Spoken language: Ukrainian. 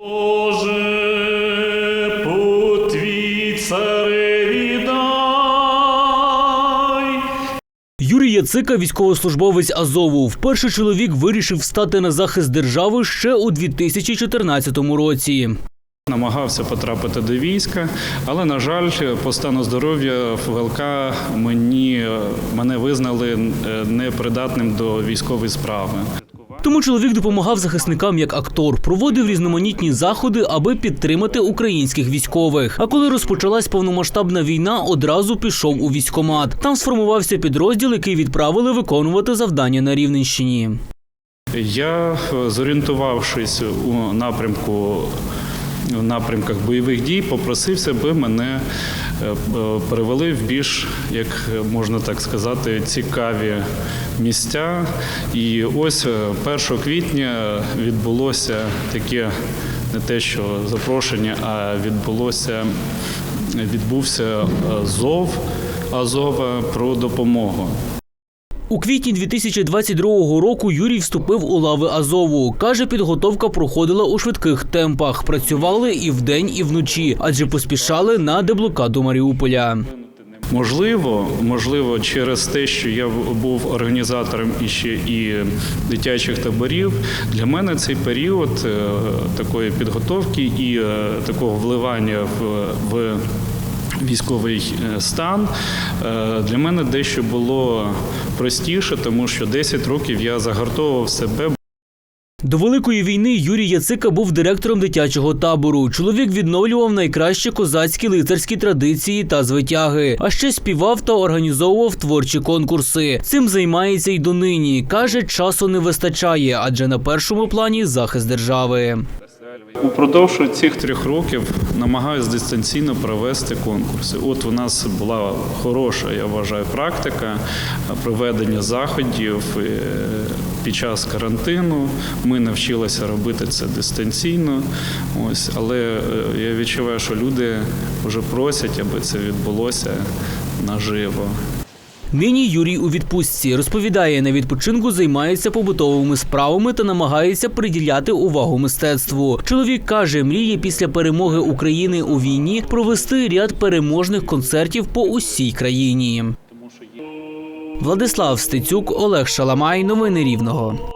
Боже, путь твій цареві дай. Юрій Яцика, військовослужбовець Азову, вперше чоловік вирішив стати на захист держави ще у 2014 році. Намагався потрапити до війська, але на жаль, по стану здоров'я в ВЛК мені мене визнали е, непридатним до військової справи. Тому чоловік допомагав захисникам як актор, проводив різноманітні заходи, аби підтримати українських військових. А коли розпочалась повномасштабна війна, одразу пішов у військкомат. Там сформувався підрозділ, який відправили виконувати завдання на Рівненщині. Я, е, зорієнтувавшись у напрямку в напрямках бойових дій, попросився, би мене перевели в більш, як можна так сказати, цікаві місця. І ось е, 1 квітня відбулося таке не те, що запрошення, а відбулося відбувся е, зов Азова про допомогу. У квітні 2022 року Юрій вступив у лави Азову. Каже, підготовка проходила у швидких темпах. Працювали і вдень, і вночі, адже поспішали на деблокаду Маріуполя. Можливо, можливо, через те, що я був організатором іще і дитячих таборів, для мене цей період е, такої підготовки і е, такого вливання в, в військовий е, стан е, для мене дещо було простіше, тому що 10 років я загартовував себе. До великої війни Юрій Яцика був директором дитячого табору. Чоловік відновлював найкращі козацькі лицарські традиції та звитяги, а ще співав та організовував творчі конкурси. Цим займається й донині. каже, часу не вистачає, адже на першому плані захист держави. Упродовж цих трьох років намагаюся дистанційно провести конкурси. От у нас була хороша, я вважаю, практика проведення заходів е, під час карантину. Ми навчилися робити це дистанційно. Ось, але е, я відчуваю, що люди вже просять, аби це відбулося наживо. Нині Юрій у відпустці розповідає, на відпочинку займається побутовими справами та намагається приділяти увагу мистецтву. Чоловік каже, мріє після перемоги України у війні провести ряд переможних концертів по усій країні. Владислав Стецюк, Олег Шаламай. Новини Рівного.